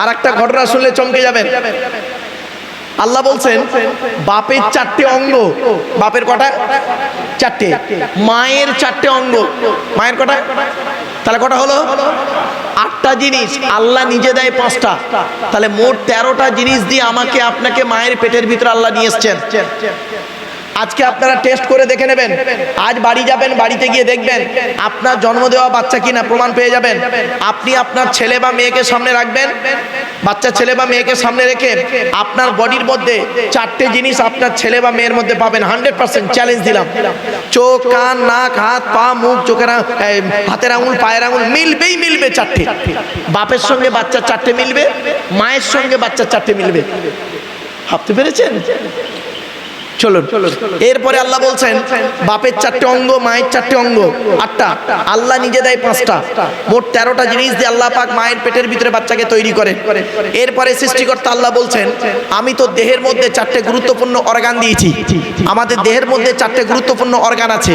আর একটা ঘটনা শুনলে চমকে যাবেন। আল্লাহ বলছেন, বাপের চারটে অঙ্গ। বাপের কটা? চারটে। মায়ের চারটে অঙ্গ। মায়ের কটা? তাহলে কটা হলো? আটটা জিনিস। আল্লাহ নিজে দেয় পাঁচটা। তাহলে মোট তেরোটা জিনিস দিয়ে আমাকে, আপনাকে মায়ের পেটের ভিতরে আল্লাহ নিয়ে এসছেন। আজকে আপনারা টেস্ট করে দেখে নেবেন। আজ বাড়ি যাবেন, বাড়িতে গিয়ে দেখবেন। আপনার জন্ম দেওয়া বাচ্চা কিনা প্রমাণ পেয়ে যাবেন। আপনি আপনার ছেলে বা মেয়েকে সামনে রাখবেন। বাচ্চা ছেলে বা মেয়েকে সামনে রেখে আপনার বডির মধ্যে চারটে জিনিস আপনার ছেলে বা মেয়ের মধ্যে পাবেন। হান্ড্রেড পার্সেন্ট চ্যালেঞ্জ দিলাম। চোখ, কান, নাক, হাত, পা, মুখ, চোখের হাতের আঙুল, পায়ের আঙুল মিলবেই মিলবে চারটে। বাপের সঙ্গে বাচ্চা চারটে মিলবে, মায়ের সঙ্গে বাচ্চা চারটে মিলবে। ভাবতে পেরেছেন? চলুন। এরপরে আল্লাহ বলছেন বাপের চারটে অঙ্গ মায়ের চারটে অঙ্গ আটটা। আল্লাহ নিজে দেয় পাঁচটা। মোট তেরোটা জিনিস দিয়ে আল্লাহ পাক মায়ের পেটের ভিতরে বাচ্চাকে তৈরি করে এরপরে সৃষ্টিকর্তা আল্লাহ বলছেন আমি তো দেহের মধ্যে চারটে গুরুত্বপূর্ণ অর্গান দিয়েছি। আমাদের দেহের মধ্যে চারটে গুরুত্বপূর্ণ অর্গান আছে।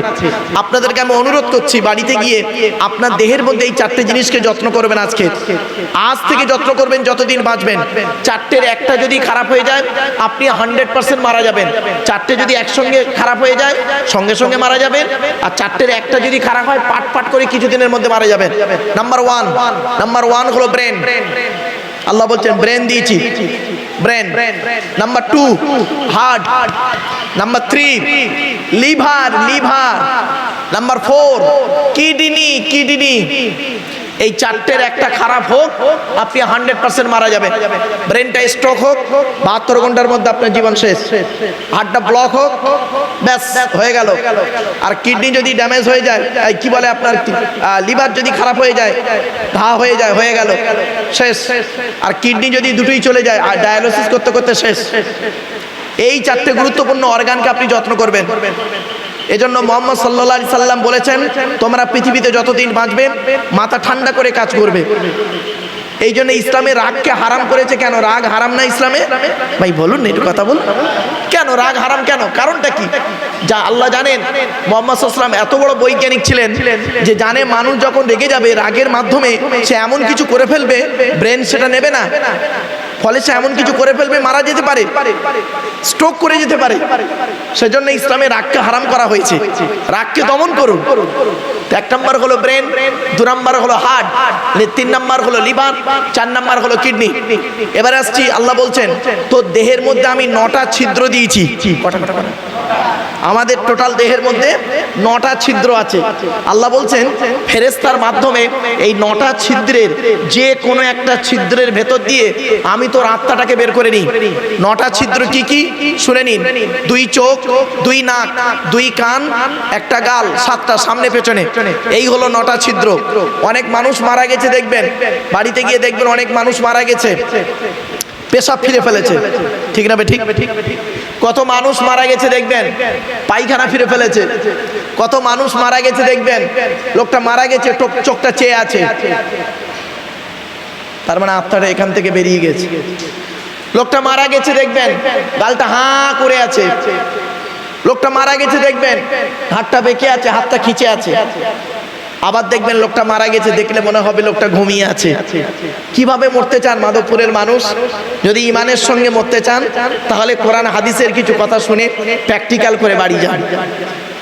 আপনাদেরকে আমি অনুরোধ করছি বাড়িতে গিয়ে আপনার দেহের মধ্যে এই চারটে জিনিসকে যত্ন করবেন আজকে। আজ থেকে যত্ন করবেন যতদিন বাঁচবেন। চারটের একটা যদি খারাপ হয়ে যায় আপনি হান্ড্রেড পার্সেন্ট মারা যাবেন। চারটে যদি একসঙ্গে খারাপ হয়ে যায়, সঙ্গে সঙ্গে মারা যাবেন আর চারটের একটা যদি খারাপ হয়, পাট পাট করে কিছুদিনের মধ্যে মারা যাবেন নাম্বার ওয়ান নাম্বার ওয়ান হলো ব্রেন আল্লাহ বলছেন ব্রেন দিয়েছি। Brain number two heart number three liver liver number four kidney kidney এই চারটের একটা খারাপ হোক, আপনি হান্ড্রেড পার্সেন্ট মারা যাবেন। ব্রেনটা স্ট্রোক হোক, বাহাত্তর ঘণ্টার মধ্যে আপনার জীবন শেষ। হার্টটা ব্লক হোক, ব্যাস, হয়ে গেল। আর কিডনি যদি ড্যামেজ হয়ে যায় কি বলে আপনার লিভার যদি খারাপ হয়ে যায়, ঘা হয়ে যায়, হয়ে গেল। শেষ। আর কিডনি যদি দুটোই চলে যায়, আর ডায়ালিসিস করতে করতে শেষ। এই চারটে গুরুত্বপূর্ণ অর্গানকে আপনি যত্ন করবেন। এজন্য মোহাম্মদ সাল্লাহ সাল্লাম বলেছেন, তোমরা পৃথিবীতে যতদিন বাঁচবে, মাথা ঠান্ডা করে কাজ করবে। এই জন্য ইসলামে রাগকে হারাম করেছে কেন? রাগ হারাম না ইসলামে? ভাই, বলুন না একটু কথা বলুন। কেন রাগ হারাম কেন? কারণটা কি? যা আল্লাহ জানেন, মোহাম্মদ সাল্লাম এত বড় বৈজ্ঞানিক ছিলেন যে জানে মানুষ যখন রেগে যাবে রাগের মাধ্যমে, সে এমন কিছু করে ফেলবে, ব্রেন সেটা নেবে না। ফলে সে এমন কিছু করে ফেলবে, মারা যেতে পারে স্ট্রোক করে যেতে পারে। সেজন্য ইসলামে রাগকে হারাম করা হয়েছে। রাগকে দমন করুন। এক নম্বর হলো ব্রেন দু নম্বর হলো হার্ট তিন নম্বর হলো লিভার চার নম্বর হলো কিডনি এবারে আসছি, আল্লাহ বলছেন তো দেহের মধ্যে আমি নটা ছিদ্র দিয়েছি। আমাদের টোটাল দেহের মধ্যে নটা ছিদ্র আছে। আল্লাহ বলছেন ফেরেস্তার মাধ্যমে এই নটা ছিদ্রের যে কোনো একটা ছিদ্রের ভেতর দিয়ে আমি তোর আত্মাটাকে বের করে নিই। নটা ছিদ্র কি কি? শুনে নিন। দুই চোখ, দুই নাক, দুই কান, একটা গাল, সাতটা সামনে পেছনে। এই হলো নটা ছিদ্র। অনেক মানুষ মারা গেছে, দেখবেন। বাড়িতে গিয়ে দেখবেন অনেক মানুষ মারা গেছে। পেশাব ফিরে ফেলেছে। ঠিক না ঠিক? কত মানুষ মারা গেছে দেখবেন? পায়খানা ফিরে ফেলেছে। কত মানুষ মারা গেছে দেখবেন? লোকটা মারা গেছে চোখটা চেয়ে আছে। তার মানে আত্মাটা এখান থেকে বেরিয়ে গেছে। লোকটা মারা গেছে দেখবেন? গালটা হাঁ করে আছে। লোকটা মারা গেছে দেখবেন? হাতটা বেঁকে আছে, হাতটা খিচে আছে। আবার দেখবেন লোকটা মারা গেছে, দেখলে মনে হবে লোকটা ঘুমিয়ে আছে। কীভাবে মরতে চান মাধবপুরের মানুষ? যদি ইমানের সঙ্গে মরতে চান, তাহলে কোরআন হাদিসের কিছু কথা শুনে প্র্যাকটিক্যাল করে বাড়ি যান।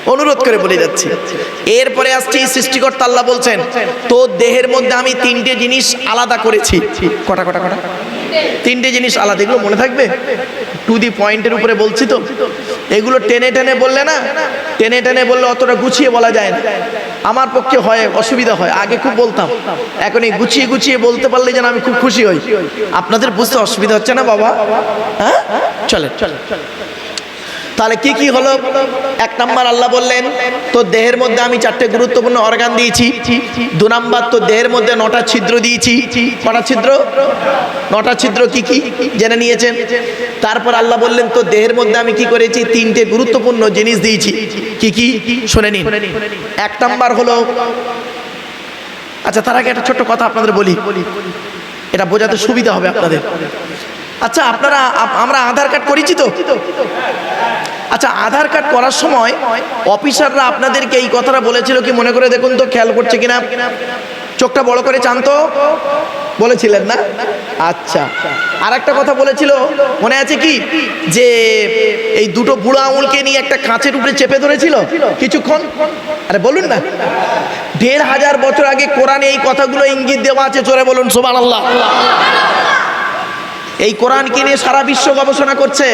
অনুরোধ করে বলে যাচ্ছি। এরপরে আসছি সৃষ্টিকর্তা আল্লাহ বলছেন, তোর দেহের মধ্যে আমি তিনটে জিনিস আলাদা করেছি। কটা কটা কটা? তিনটে জিনিস আলাদা। এগুলো মনে থাকবে? টু দি পয়েন্টের উপরে বলছি তো। এগুলো টেনে টেনে বললে না? টেনে টেনে বললে অতটা গুছিয়ে বলা যায় না। আমার পক্ষে হয়, অসুবিধা হয়। আগে খুব বলতাম। এখন এই গুছিয়ে গুছিয়ে বলতে পারলে যেন আমি খুব খুশি হই। আপনাদের বুঝতে অসুবিধা হচ্ছে না, বাবা? হ্যাঁ? চলে চলে তাহলে কি কি হলো? এক নাম্বার আল্লাহ বললেন, তোর দেহের মধ্যে আমি চারটে গুরুত্বপূর্ণ অর্গান দিয়েছি। দু নাম্বার, তোর দেহের মধ্যে নটা ছিদ্র দিয়েছি। কটা ছিদ্র? নটা ছিদ্র কি কি? জেনে নিয়েছেন। তারপর আল্লাহ বললেন, তোর দেহের মধ্যে আমি কি করেছি? তিনটে গুরুত্বপূর্ণ জিনিস দিয়েছি। কি কি? শুনে নিন। এক নাম্বার হলো আচ্ছা তার আগে একটা ছোট্ট কথা আপনাদের বলি। এটা বোঝাতে সুবিধা হবে আপনাদের। আচ্ছা আপনারা আমরা আধার কার্ড করেছি তো? আচ্ছা আধার কার্ড করার সময় অফিসাররা আপনাদেরকে এই কথাটা বলেছিল কি মনে করে দেখুন তো, খেয়াল করছে কিনা? চোখটা বড় করে চান তো। বলেছিলেন না? আচ্ছা। আর একটা কথা বলেছিল, মনে আছে কি? যে এই দুটো বুড়ো আঙুলকে নিয়ে একটা কাঁচের উপরে চেপে ধরেছিল কিছুক্ষণ? আরে বলুন না। দেড় হাজার বছর আগে কোরআনে এই কথাগুলো ইঙ্গিত দেওয়া আছে চোরে বলুন সোমান আল্লাহ এই কোরআনকে নিয়ে সারা বিশ্ব গবেষণা করছে?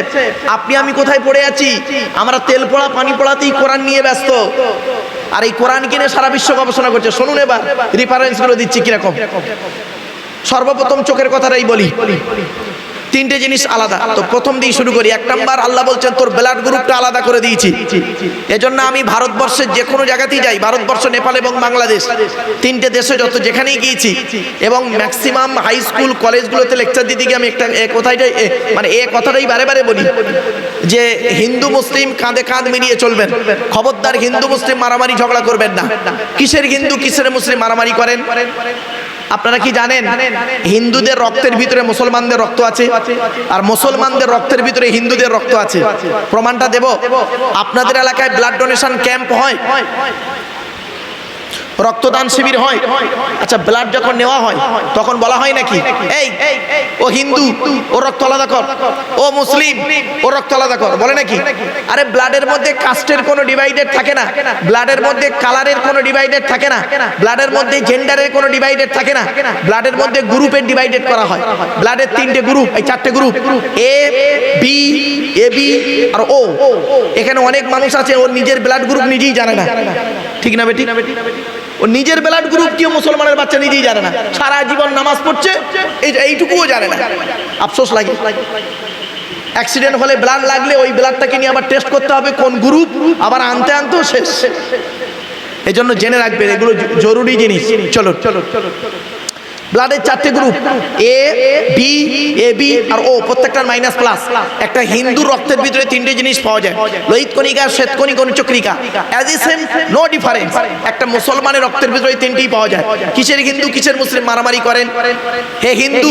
আপনি, আমি কোথায় পড়ে আছি? আমরা তেল পোড়া, পানি পোড়াতেই কোরআন নিয়ে ব্যস্ত। আর এই কোরআন কিনে সারা বিশ্ব গবেষণা করছে? শুনুন এবার রেফারেন্সগুলো দিচ্ছি কীরকম? সর্বপ্রথম চোখের কথাটাই বলি। তিনটে জিনিস আলাদা। তো প্রথম দিয়ে শুরু করি, এক নাম্বার আল্লাহ বলছেন, তোর ব্লাড গ্রুপটা আলাদা করে দিয়েছি। এজন্য আমি ভারতবর্ষের যে কোনো জায়গাতেই যাই, ভারতবর্ষ, নেপাল এবং বাংলাদেশ। তিনটে দেশে যত যেখানেই গিয়েছি এবং ম্যাক্সিমাম হাই স্কুল কলেজগুলোতে লেকচার দিতে গিয়ে আমি একটা এ- মানে এ কথাটাই বারে বারে বলি যে, হিন্দু, মুসলিম কাঁধে কাঁধ মিলিয়ে চলবেন। খবরদার হিন্দু, মুসলিম মারামারি ঝগড়া করবেন না। কিসের হিন্দু, কিসের মুসলিম মারামারি করেন? আপনারা কি জানেন? হিন্দুদের রক্তের ভিতরে মুসলমানদের রক্ত আছে আর মুসলমানদের রক্তের ভিতরে হিন্দুদের রক্ত আছে। প্রমাণটা দেব? আপনাদের এলাকায় ব্লাড ডোনেশন ক্যাম্প হয়? রক্তদান শিবির হয়। আচ্ছা ব্লাড যখন নেওয়া হয়, তখন বলা হয় নাকি? এই, ও হিন্দু, ও রক্ত আলাদা কর। ও মুসলিম, ও রক্ত আলাদা কর। বলে নাকি? আরে ব্লাডের মধ্যে কাস্টের কোনো ডিভাইডেড থাকে না। ব্লাডের মধ্যে কালারের কোনো ডিভাইডেড থাকে না। ব্লাডের মধ্যে জেন্ডারের কোনো ডিভাইডেড থাকে না। ব্লাডের মধ্যে গ্রুপের ডিভাইডেড করা হয়। ব্লাডের তিনটে গ্রুপ এই চারটে group A B A B R O এখানে অনেক মানুষ আছে ওর নিজের ব্লাড গ্রুপ নিজেই জানে না। ঠিক না বেটি? ও নিজের ব্লাড গ্রুপ কি মুসলমানের বাচ্চা নিজেই জানে না। সারা জীবন নামাজ পড়ছে, এই এইটুকুও জানে না। আফসোস লাগে। অ্যাক্সিডেন্ট হলে ব্লাড লাগলে ওই ব্লাডটাকে নিয়ে আবার টেস্ট করতে হবে, কোন গ্রুপ আবার আনতে আনতেও শেষ। এই জন্য জেনে রাখবেন, এগুলো জরুরি জিনিস। চলো চলো চলো ব্লাডের চারটে group A B A B R O প্রত্যেকটার মাইনাস প্লাস একটা হিন্দু রক্তের ভিতরে তিনটে জিনিস পাওয়া যায়। লোহিত কণিকা শ্বেতকণিক অনুচক্রিকা অ্যাজ ই সেম নো ডিফারেন্স একটা মুসলমানের রক্তের ভিতরে তিনটেই পাওয়া যায়। কিসের হিন্দু, কিসের মুসলিম মারামারি করেন? হে হিন্দু,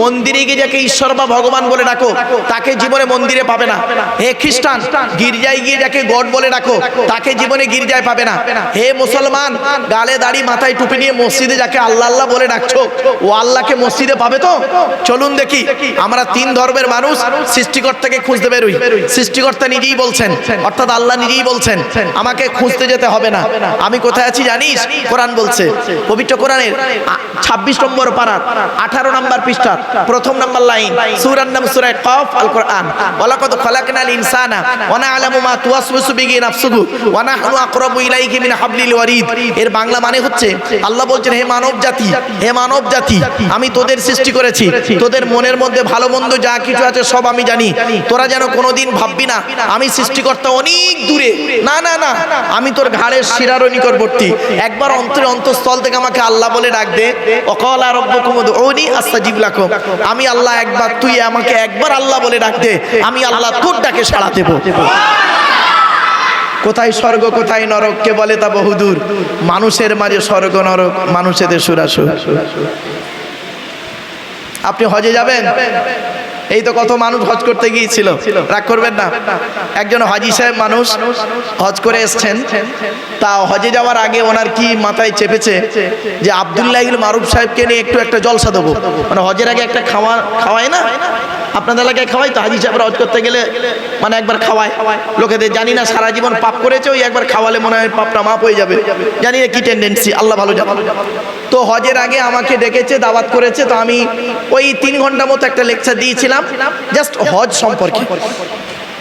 মন্দিরে গিয়ে যাকে ঈশ্বর বা ভগবান বলে ডাকো, তাকে জীবনে মন্দিরে পাবে না। হে খ্রিস্টান, গির্জায় গিয়ে যাকে গড বলে ডাকো, তাকে জীবনে গির্জায় পাবে না। হে মুসলমান, গালে দাড়ি, মাথায় টুপি নিয়ে মসজিদে যাকে আল্লাহ আল্লাহ বলে ডাকছো ও আল্লাহকে মসজিদে পাবে তো? চলুন দেখি, আমরা তিন ধর্মের মানুষ সৃষ্টিকর্তাকে খুঁজতে বেরোই। সৃষ্টিকর্তা নিজেই বলছেন, অর্থাৎ আল্লাহ নিজেই বলছেন, আমাকে খুঁজতে যেতে হবে না। আমি কোথায় আছি জানিস? কোরআন বলছে, পবিত্র কোরআনের ছাব্বিশ নম্বর পাড়ার আঠারো নম্বর পৃষ্ঠা, প্রথম নম্বর লাইন, সুরার নাম সুরায় কফ আল কোরআন ওয়ালাকাদ খালাকনাল ইনসানা ওয়া না'লামু মা তুওয়াসওয়িসু বিহি নাফসুহু ওয়া নাহনু আকরাবু ইলাইহি মিন হাবলিল ওয়ারিদ। এর বাংলা মানে হচ্ছে, আল্লাহ বলছেন, হে মানব জাতি হে মানব জাতি আমি তোদের সৃষ্টি করেছি। তোদের মনের মধ্যে ভালো মন্দ যা কিছু আছে সব আমি জানি। তোরা যেন কোনোদিন ভাববি না, আমি সৃষ্টিকর্তা অনেক দূরে। না না না, আমি তোর ঘাড়ের শিরারও নিকটবর্তী। একবার অন্তরে অন্তঃস্থল থেকে আমাকে আল্লাহ বলে ডাক দে। অকল আর ওনি আস্তাজিব লাকুম। আমি আল্লাহ একবার, তুই আমাকে একবার আল্লাহ বলে ডাক দে। আমি আল্লাহ তোর ডাকে সাড়া দেবো। কোথায় স্বর্গ, কোথায় নরক? কে বলে তা বহুদূর? মানুষের মাঝে স্বর্গ, নরক, মানুষেদের সুরাসুর। আপনি হজে যাবেন? এই তো কত মানুষ হজ করতে গিয়েছিল। রাগ করবেন না। একজন হাজি সাহেব মানুষ হজ করে এসছেন। তা হজে যাওয়ার আগে ওনার কি মাথায় চেপেছে যে আবদুল্লাহ মারুফ সাহেবকে নিয়ে একটু একটা জলসা দেবো। মানে হজের আগে একটা খাওয়া খাওয়ায় না? আপনাদের এলাকায় খাওয়াই তো? হাজি সাহেবরা হজ করতে গেলে মানে একবার খাওয়ায়। লোকেদের জানি না, সারা জীবন পাপ করেছে, ওই একবার খাওয়ালে মনে হয় পাপটা মাপ হয়ে যাবে। জানি না কি টেন্ডেন্সি আল্লাহ ভালো যাবে তো হজের আগে আমাকে ডেকেছে, দাওয়াত করেছে। তো আমি ওই তিন ঘণ্টা মতো একটা লেকচার দিয়েছিলাম। জাস্ট হজ সম্পর্কে।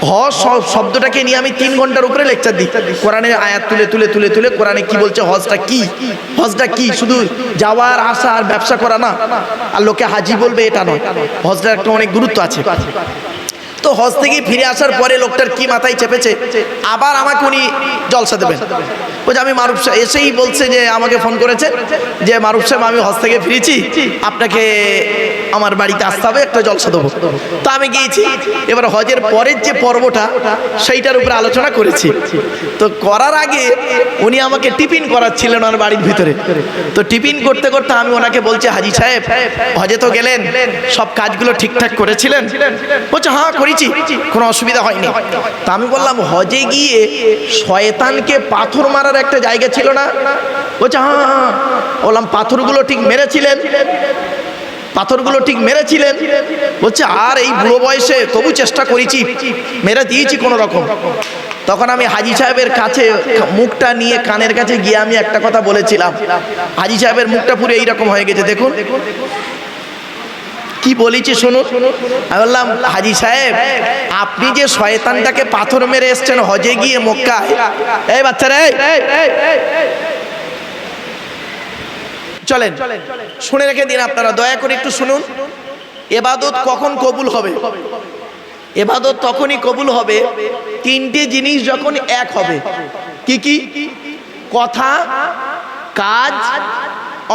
হজ শব্দটাকে নিয়ে আমি তিন ঘণ্টার উপরে লেকচার দিই। কোরআনের আয়াত তুলে তুলে তুলে তুলে কোরআনে কি বলছে, হজটা কি? হজটা কি? শুধু যাওয়ার আসা আর ব্যবসা করা না। আর লোকে হাজি বলবে এটা নয়। হজটার একটা অনেক গুরুত্ব আছে। তো হজ থেকে ফিরে আসার পরে লোকটার কি মাথায় চেপেছে? আবার আমাকে উনি জলসা দেবেন। বলছে, আমি মারুফ সাহেব এসেই বলছে যে আমাকে ফোন করেছে যে, মারুফ সাহেব, আমি হজ থেকে ফিরেছি। আপনাকে আমার বাড়িতে আসতে হবে, একটা জলসা দেবো। তো আমি গিয়েছি। এবার হজের পরের যে পর্বটা, সেইটার উপরে আলোচনা করেছি। তো করার আগে উনি আমাকে টিফিন করাচ্ছিলেন ওনার বাড়ির ভিতরে। তো টিফিন করতে করতে আমি ওনাকে বলছি, হাজি সাহেব, হজে তো গেলেন, সব কাজগুলো ঠিকঠাক করেছিলেন? বলছে হ্যাঁ করেছি, কোনো অসুবিধা হয়নি। তা আমি বললাম, হজে গিয়ে শয়তানকে পাথর মারার একটা জায়গা ছিল না? বলছে হ্যাঁ হ্যাঁ হ্যাঁ। বললাম, পাথরগুলো ঠিক মেরেছিলেন? পাথরগুলো ঠিক মেরেছিলেন। বলছে, আর এই বুড়ো বয়সে তবু চেষ্টা করেছি, মেরে দিয়েছি কোনো রকম। তখন আমি হাজি সাহেবের কাছে মুখটা নিয়ে কানের কাছে গিয়ে আমি একটা কথা বলেছিলাম। হাজি সাহেবের মুখটা পুরো এইরকম হয়ে গেছে, দেখুন। কি বলেছি শুনুন। আমি বললাম, হাজি সাহেব, আপনি যে শয়তানটাকে পাথর মেরে এসছেন হজে গিয়ে মক্কায়, এই বাচ্চারা। চলেন, শুনে রেখে দিন আপনারা, দয়া করে একটু শুনুন। এবাদত কখন কবুল হবে? এবাদত তখনই কবুল হবে, তিনটে জিনিস যখন এক হবে। কি কি? কথা, কাজ,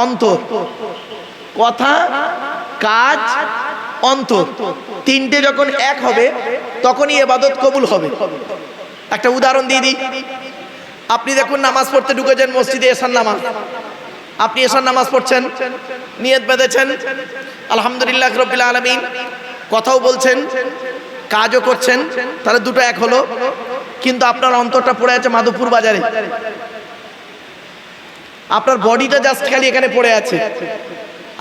অন্তর। কথা কাজ, অন্তর। তিনটে যখন এক হবে, তখনই এবাদত কবুল হবে। একটা উদাহরণ দিয়ে দিই। আপনি দেখুন, নামাজ পড়তে ঢুকেছেন মসজিদে এসার নামাজ। আপনি এসার নামাজ পড়ছেন, নিয়ত বেঁধেছেন, আলহামদুলিল্লাহ রবিল আলমিন, কথাও বলছেন, কাজও করছেন, তাহলে দুটো এক হলো। কিন্তু আপনার অন্তরটা পড়ে আছে মাধবপুর বাজারে। আপনার বডিটা জাস্ট খালি এখানে পড়ে আছে।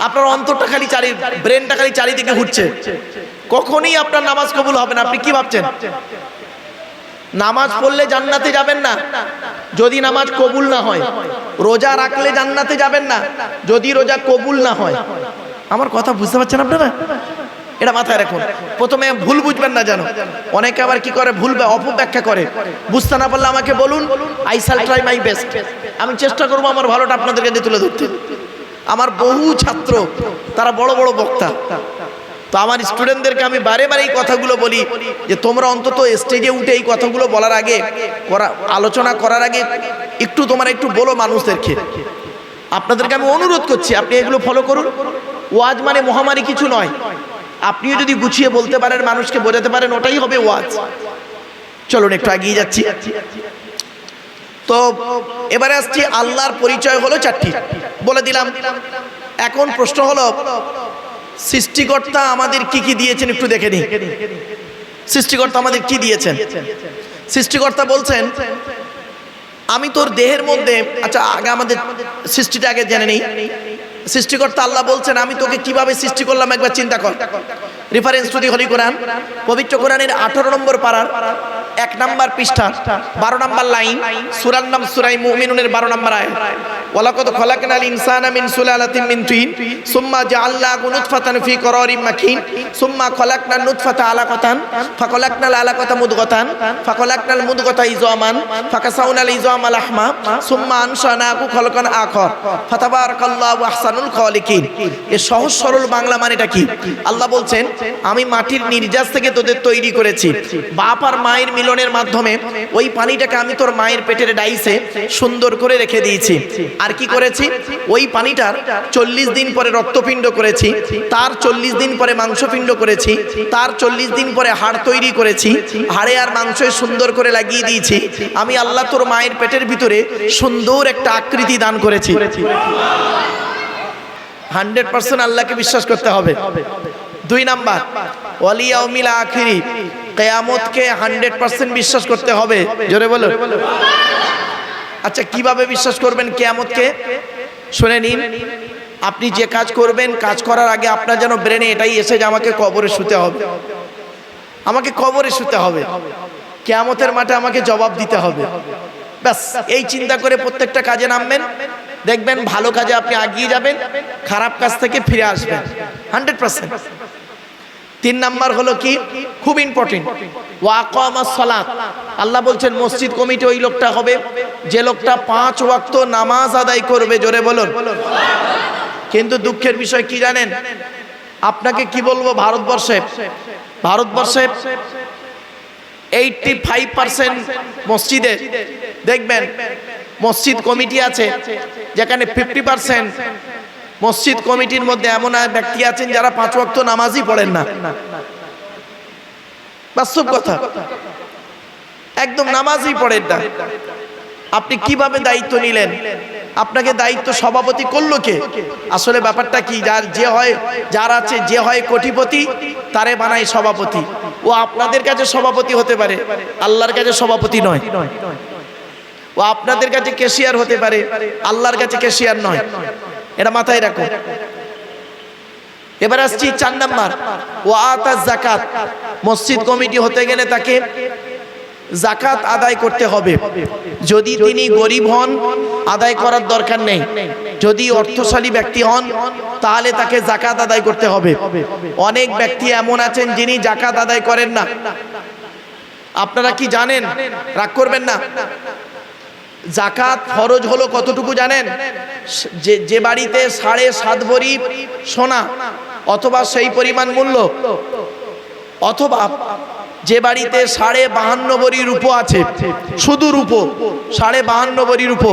আপনার অন্তরটা খালি চারি ব্রেনটা খালি চারিদিকে ঘুরছে। কখনই আপনার নামাজ কবুল হবে না, আপনি কি ভাবছেন? নামাজ পড়লে জান্নাতে যাবেন না। যদি নামাজ কবুল না হয়, রোজা রাখলে জান্নাতে যাবেন না। যদি রোজা কবুল না হয়। আমার কথা বুঝতে পারছেন আপনারা? এটা মাথায় রাখুন। প্রথমে ভুল বুঝবেন না জানো অনেকে আবার কি করে? ভুল অপব্যাখ্যা করে। বুঝতে না পারলে আমাকে বলুন আই শাল ট্রাই মাই বেস্ট আমি চেষ্টা করব আমার ভালোটা আপনাদেরকে তুলে ধরতে। আমার বহু ছাত্র, তারা বড় বড় বক্তা। তো আমার স্টুডেন্টদেরকে আমি বারে বারে এই কথাগুলো বলি, যে তোমরা অন্তত স্টেজে উঠে এই কথাগুলো বলার আগে, করা, আলোচনা করার আগে একটু তোমরা একটু বলো মানুষদেরকে। আপনাদেরকে আমি অনুরোধ করছি, আপনি এগুলো ফলো করুন। ওয়াজ মানে মহামারী কিছু নয়। আপনিও যদি গুছিয়ে বলতে পারেন, মানুষকে বোঝাতে পারেন, ওটাই হবে ওয়াজ। চলুন, একটু এগিয়ে যাচ্ছি। তো এবারে আসছি, আল্লাহর পরিচয় হলো চারটি। বলে দিলাম। এখন প্রশ্ন হলো, সৃষ্টিকর্তা আমাদের কি কি দিয়েছেন একটু দেখে নিই। সৃষ্টিকর্তা আমাদের কি দিয়েছেন? সৃষ্টিকর্তা বলছেন, আমি তোর দেহের মধ্যে আচ্ছা আগে আমাদের সৃষ্টিটা আগে জেনে নেই। সৃষ্টিকর্তা আল্লাহ বলছেন, আমি তোকে কীভাবে সৃষ্টি করলাম একবার চিন্তা কর। রেফারেন্স টু দি হলি কোরআন পবিত্র কোরআনের আঠারো নম্বর পাড়ার এক নাম্বার পৃষ্ঠা, বারো নাম্বার লাইন, সুরার নাম সুরাই মুমিনুনের বারো নাম্বার আয় খলাকনাল মিন সুম্মা জাআলনাহু নুতফাতান ফি করারিম মাকিন, সুম্মা খলাকনা নুতফাতা আলাকাতান, ফাখলাকনাল ফাকাসাউনাল লাহমা, সুম্মা খলকান আখর আহসানুল এ সহজ সরল বাংলা মানেটা কি? আল্লাহ বলছেন, আমি মাটির নির্যাস থেকে তোদের তৈরি করেছি। বাপ আর মায়ের মিলনের মাধ্যমে ওই পানিটাকে আমি তোর মায়ের পেটের ডাইসে সুন্দর করে রেখে দিয়েছি। আর কি করেছি? ওই পানিটার চল্লিশ দিন পরে রক্তপিণ্ড করেছি, তার চল্লিশ দিন পরে মাংসপিণ্ড করেছি, তার চল্লিশ দিন পরে হাড় তৈরি করেছি, হাড়ে আর মাংসে সুন্দর করে লাগিয়ে দিয়েছি। আমি আল্লাহ তোর মায়ের পেটের ভিতরে সুন্দর একটা আকৃতি দান করেছি। হান্ড্রেড পার্সেন্ট আল্লাহকে বিশ্বাস করতে হবে। দুই নাম্বার, ওয়ালিয়াউমিল আখিরি। কেয়ামতকে হান্ড্রেড পার্সেন্ট বিশ্বাস করতে হবে। জোরে বলো। আচ্ছা কীভাবে বিশ্বাস করবেন কেয়ামতকে? শুনে নিন। আপনি যে কাজ করবেন, কাজ করার আগে আপনার যেন ব্রেনে এটাই এসে যে আমাকে কবরে শুতে হবে। আমাকে কবরে শুতে হবে। কেয়ামতের মাঠে আমাকে জবাব দিতে হবে। ব্যাস, এই চিন্তা করে প্রত্যেকটা কাজে নামবেন। দেখবেন ভালো কাজে আপনি এগিয়ে যাবেন, খারাপ কাজ থেকে ফিরে আসবেন। Hundred percent. তিন নাম্বার হলো কি? খুব ইম্পর্টেন্ট ওয়াকামা সালাত। আল্লাহ বলছেন, মসজিদ কমিটি ওই লোকটা হবে, যে লোকটা পাঁচ ওয়াক্ত নামাজ আদায় করবে, জোরে বলুন। কিন্তু দুঃখের বিষয় কি জানেন? আপনাকে কি বলব ভারতবর্ষে? ভারতবর্ষে এইটটি ফাইভ পার্সেন্ট মসজিদে, দেখবেন, মসজিদ কমিটি আছে, যেখানে ফিফটি পার্সেন্ট মসজিদ কমিটির মধ্যে এমন ব্যক্তি আছেন যারা পাঁচ ওয়াক্ত নামাজই পড়েন না। বাস্তব কথা। একদম নামাজই পড়েন না। আপনি কীভাবে দায়িত্ব নিলেন? আপনাকে দায়িত্ব সভাপতি করল কে? আসলে ব্যাপারটা কি? যার যে হয়, যার আছে, যে হয় কোটিপতি, তারে বানায় সভাপতি। ও আপনাদের কাছে সভাপতি হতে পারে, আল্লাহর কাছে সভাপতি নয়। ও আপনাদের কাছে কেশিয়ার হতে পারে, আল্লাহর কাছে কেশিয়ার নয়। এটা মাথায় রাখো। এবার আসছি চার নাম্বার। ও আতা জাকাত মসজিদ কমিটি হতে গেলে তাকে জাকাত আদায় করতে হবে। যদি তিনি গরিব হন, আদায় করার দরকার নেই। যদি অর্থশালী ব্যক্তি হন, তাহলে তাকে জাকাত আদায় করতে হবে। অনেক ব্যক্তি এমন আছেন যিনি জাকাত আদায় করেন না। আপনারা কি জানেন? রাগ করবেন না? জাকাত ফরজ হলো কতটুকু জানেন? যে যে বাড়িতে সাড়ে সাত ভরি সোনা অথবা সেই পরিমাণ মূল্য, অথবা যে বাড়িতে সাড়ে বাহান্ন ভরি রূপো আছে, শুধু রূপো, সাড়ে বাহান্ন ভরি রূপো,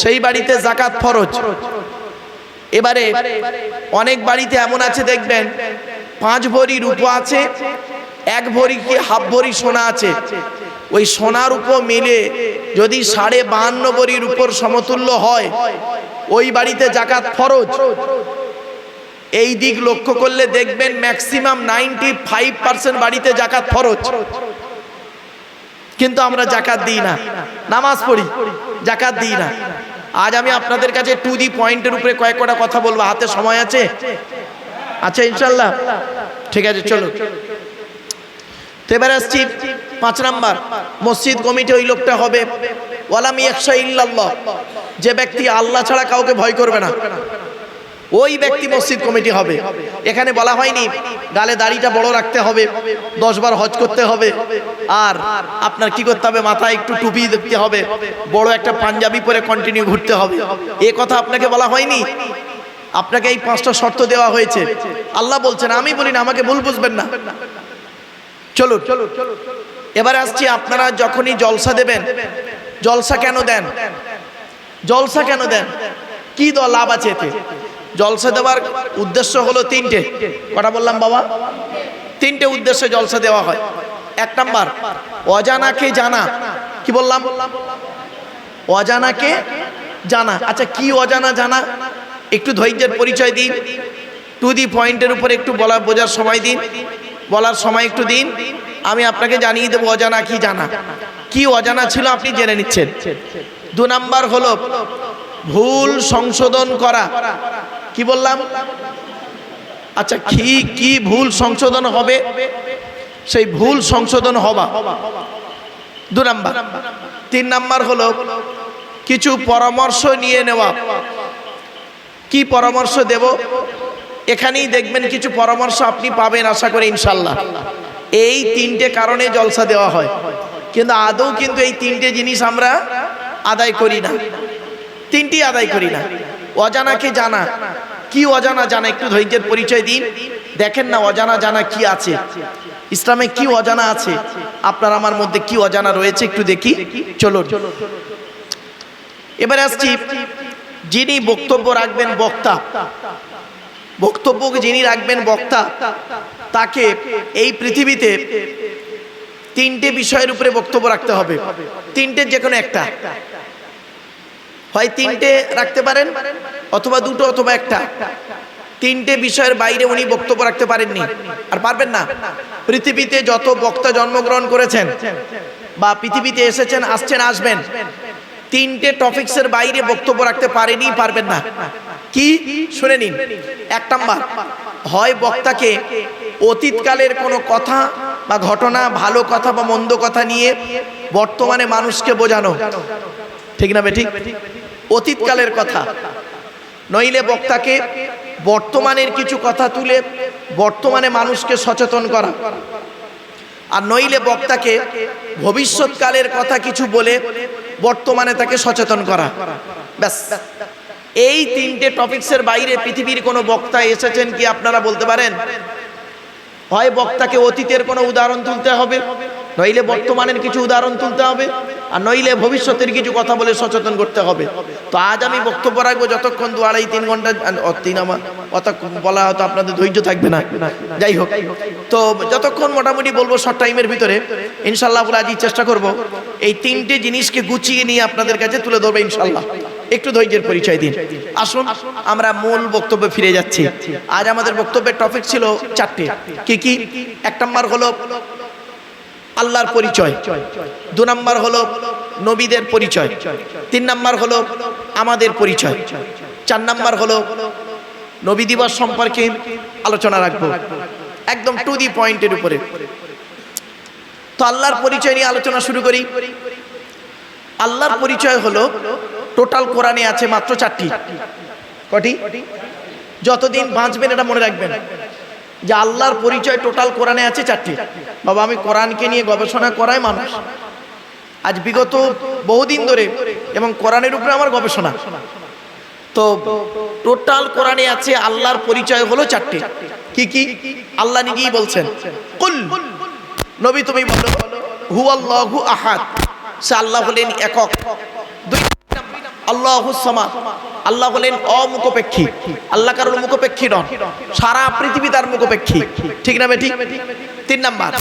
সেই বাড়িতে জাকাত ফরজ। এবারে অনেক বাড়িতে এমন আছে, দেখবেন, পাঁচ ভরি রূপো আছে, এক ভরি কি হাফ ভরি সোনা আছে ওই সোনার উপর মিলে যদি সাড়ে বাহান্ন ভরির উপর সমতুল্য হয়, ওই বাড়িতে জাকাত ফরজ। এই দিক লক্ষ্য করলে দেখবেন ম্যাক্সিমাম নাইনটি ফাইভ পার্সেন্ট বাড়িতে জাকাত ফরজ। কিন্তু আমরা জাকাত দিই না। নামাজ পড়ি জাকাত দিই না। আজ আমি আপনাদের কাছে টু দি পয়েন্টের উপরে কয়েক কটা কথা বলব। হাতে সময় আছে? আচ্ছা ইনশাল্লাহ ঠিক আছে চলো তো এবার আসছি পাঁচ নাম্বার, মসজিদ কমিটি ওই লোকটা হবে। ওয়ালামি একশা ইল্লাল্লাহ। যে ব্যক্তি আল্লাহ ছাড়া কাউকে ভয় করবে না। ওই ব্যক্তি মসজিদ কমিটি হবে। এখানে বলা হয়নি, গালে দাড়িটা বড় রাখতে হবে, দশ বার হজ করতে হবে। আর আপনার কি করতে হবে, মাথায় একটু টুপি দেখতে হবে। বড় একটা পাঞ্জাবি পরে কন্টিনিউ ঘুরতে হবে। এ কথা আপনাকে বলা হয়নি? আপনাকে এই পাঁচটা শর্ত দেওয়া হয়েছে। আল্লাহ বলছেন, আমি বলি না, আমাকে ভুল বুঝবেন না। চলুন। এবার আসছি আপনারা যখনই জলসা দেবেন। জলসা কেন দেন? জলসা কেন দেন? কি দল? লাভ আছে এতে। জলসা দেওয়ার উদ্দেশ্য হলো তিনটে। কটা বললাম বাবা? তিনটে উদ্দেশ্যে জলসা দেওয়া হয়। এক নাম্বার, অজানাকে জানা। কি বললাম? অজানাকে জানা। আচ্ছা কি অজানা জানা? একটু ধৈর্যের পরিচয় দিন। টু দি পয়েন্টের উপর একটু বলা বোঝার সময় দিন। বলার সময় একটু দিন। আমি আপনাকে জানিয়ে দেবো, অজানা কি জানা? কি অজানা ছিল আপনি জেনে নিচ্ছেন? দু নাম্বার হলো ভুল সংশোধন করা। কি বললাম? আচ্ছা কি কি ভুল সংশোধন হবে? সেই ভুল সংশোধন হবা। দু নাম্বার। তিন নাম্বার হলো কিছু পরামর্শ নিয়ে নেওয়া। কি পরামর্শ দেব? এখানেই দেখবেন কিছু পরামর্শ আপনি পাবেন, আশা করি, ইনশাল্লাহ। এই তিনটে কারণে জলসা দেওয়া হয়। কিন্তু আদৌ কিন্তু এই তিনটে জিনিস আমরা আদায় করি না। তিনটি আদায় করি না। অজানাকে জানা? কি অজানা জানা? একটু ধৈর্যের পরিচয় দিন। দেখেন না, অজানা জানা কি আছে? ইসলামে কি অজানা আছে? আপনার আমার মধ্যে কি অজানা রয়েছে একটু দেখি। চলো এবারে আসছি যিনি বক্তব্য রাখবেন বক্তা। বক্তব্য যিনি রাখবেন বক্তা। তাকে এই পৃথিবীতে তিনটে বিষয়ের উপরে বক্তব্য রাখতে হবে। তিনটে যে কোনো একটা। হয় তিনটে রাখতে পারেন, অথবা দুটো অথবা একটা। তিনটে বিষয়ের বাইরে উনি বক্তব্য রাখতে পারেননি। আর পারবেন না। পৃথিবীতে যত বক্তা জন্মগ্রহণ করেছেন বা পৃথিবীতে এসেছেন, আসছেন, আসবেন, তিনটে টপিক্সের বাইরে বক্তব্য রাখতে পারেনি, পারবেন না। কি? শুনে নিন। এক নাম্বার, হয় বক্তাকে অতীতকালের কোনো কথা বা ঘটনা, ভালো কথা বা মন্দ কথা নিয়ে বর্তমানে মানুষকে বোঝানো। ঠিক না বেঠিক অতীতকালের কথা। নইলে বক্তাকে বর্তমানের কিছু কথা তুলে বর্তমানে মানুষকে সচেতন করা। আর নইলে বক্তাকে ভবিষ্যৎকালের কথা কিছু বলে বর্তমানে তাকে সচেতন করা। ব্যাস। এই তিনটে টপিক্সের বাইরে পৃথিবীর কোনো বক্তা এসেছেন কি আপনারা বলতে পারেন? হয় বক্তাকে অতীতের কোনো উদাহরণ তুলতে হবে, নইলে বর্তমানের কিছু উদাহরণ তুলতে হবে, আর নইলে ভবিষ্যতের কিছু কথা বলে সচেতন করতে হবে। তো আজ আমি বক্তব্য রাখব যতক্ষণ দু আড়াই তিন ঘণ্টা তিন আমার কথা বলা হয়তো আপনাদের ধৈর্য থাকবে না। যাই হোক, তো যতক্ষণ মোটামুটি বলব শর্ট টাইমের ভিতরে ইনশাল্লাহ আজই চেষ্টা করব। এই তিনটে জিনিসকে গুছিয়ে নিয়ে আপনাদের কাছে তুলে ধরবে ইনশাল্লাহ একটু ধৈর্যের পরিচয় দিন। আসুন, আমরা মূল বক্তব্যে ফিরে যাচ্ছি। আজ আমাদের বক্তব্যের টপিক ছিল চারটে। কি কি? এক নম্বর হলো আল্লাহর পরিচয়। দু নম্বর হলো নবীদের পরিচয়। তিন নম্বর হলো আমাদের পরিচয়। চার নম্বর হলো নবী দিবস সম্পর্কে আলোচনা রাখব। একদম টু দি পয়েন্টের উপরে। তো আল্লাহর পরিচয় নিয়ে আলোচনা শুরু করি। আল্লাহর পরিচয় হলো টোটাল কোরআনে আছে মাত্র চারটি। কটি যতদিন বাঁচবেন এটা মনে রাখবেন। যে আল্লাহর পরিচয় টোটাল কোরআনে আছে চারটি। বাবা, আমি কোরআনকে নিয়ে গবেষণা করাই মানুষ। আজ বিগত বহুদিন ধরে এবং কোরআনের উপরে আমার গবেষণা। তো টোটাল কোরআনে আছে, আল্লাহর পরিচয় হলো চারটি। কি কি? আল্লাহ নিজেই বলছেন, কুল, নবী তুমি বলো হু আল্লাহু আহাদ। সে আল্লাহ হলেন একক। দুই আল্লাহু হলেন অমুখপেক্ষী। আল্লাহ কারোর মুখপেক্ষী নন। সারা পৃথিবী তার মুখপেক্ষী। ঠিক না বেটি তিন নাম্বার।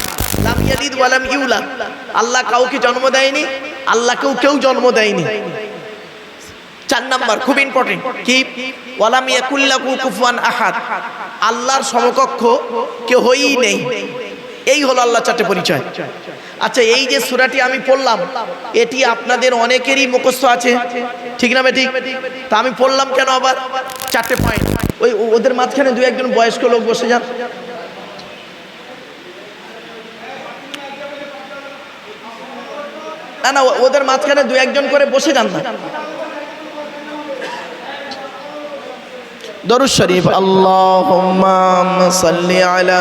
আল্লাহ কাউকে জন্ম দেয়নি, আল্লাহকেও কেউ জন্ম দেয়নি। চার নাম্বার, খুব ইম্পর্টেন্ট কি? ওয়ালাম ইয়াকুল্লাহু কুফুয়ান আহাদ। আল্লাহর সমকক্ষ কেউ হইই নেই। এই হলো আল্লাহ চারটে পরিচয়। আচ্ছা এই যে সূরাটি আমি পড়লাম, এটি আপনাদের অনেকেরই মুখস্থ আছে। ঠিক না বেঠিক? তা আমি পড়লাম কেন আবার? চারটে পয়েন্ট ওই ওদের মাঝখানে দু একজন বয়স্ক লোক বসে যান। না না, ওদের মাঝখানে দু একজন করে বসে যান না। দরুদ শরীফ, আল্লাহুম্মা সাল্লি আলা